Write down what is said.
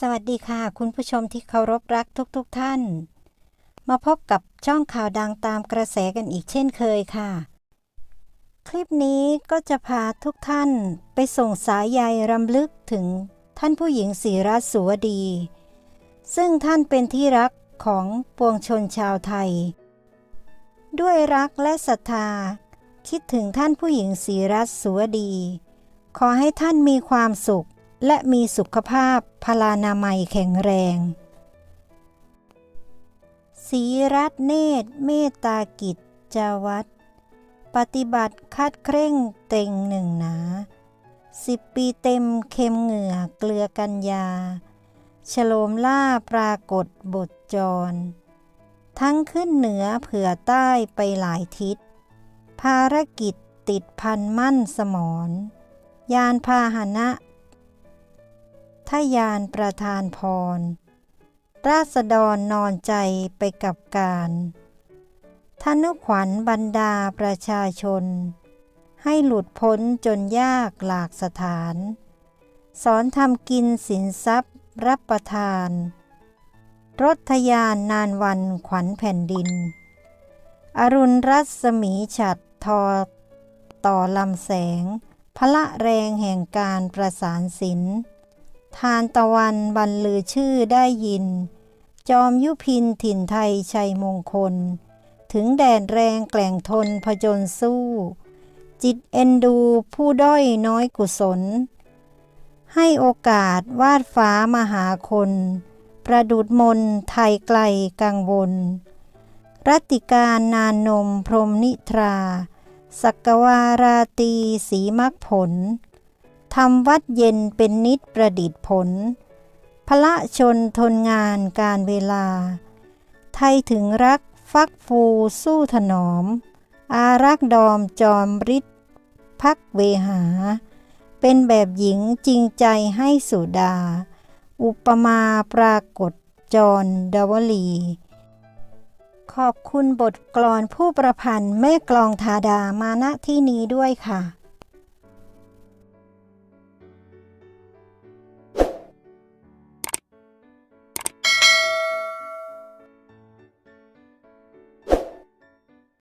สวัสดีค่ะ คุณผู้ชมที่เคารพรักทุกๆทท่าน มาพบกับช่องข่าวดังตามกระแสกันอีกเช่นเคยค่ะ คลิปนี้ก็จะพาทุกท่านไปส่งสายใยรำลึกถึงท่านผู้หญิงศรีรัสวดี ซึ่งท่านเป็นที่รักของปวงชนชาวไทย ด้วยรักและศรัทธา คิดถึงท่านผู้หญิงศรีรัสวดี ขอให้ท่านมีความสุข และมีสุขภาพพลานามัยแข็งแรงศีรัตเนตรเมตตากิจจาวัดปฏิบัติคัดเคร่งเต็งหนึ่งหนาสิบปีเต็มเค็มเหงื่อเกลือกัญญา ฉโลมล่าปรากฏบทจร ทั้งขึ้นเหนือเผื่อใต้ไปหลายทิศ ภารกิจติดพันมั่นสมร ยานพาหนะ ทยานประธานพร ราษฎรนอนใจไปกับการทนุขวัญบรรดาประชาชน ให้หลุดพ้นจนยากหลากสถาน สอนทำกินสินทรัพย์รับประทาน รถทยานนานวันขวัญแผ่นดิน อรุณรัศมีฉัดทอต่อลำแสง พละแรงแห่งการประสานศิลป์ ทานตะวันบรรลือชื่อได้ยิน จอมยุพินถิ่นไทยชัยมงคล ถึงแดดแรงแกล่งทนผจญสู้ จิตเอ็นดูผู้ด้อยน้อยกุศล ให้โอกาสวาดฟ้ามหาคน ประดุดมนไทยไกลกังวล รัติการนานนมพรมนิทรา สักวาราตีสีมักผล ทำวัดเย็นเป็นนิดประดิษฐ์ผล พระชนทนงานการเวลา ไทยถึงรักฟักฟูสู้ถนอม อารักดอมจอมฤทธิ์พักเวหา เป็นแบบหญิงจริงใจให้สุดา อุปมาปรากฏจรดวลี ขอบคุณบทกลอนผู้ประพันธ์แม่กลองธาดามาณที่นี้ด้วยค่ะ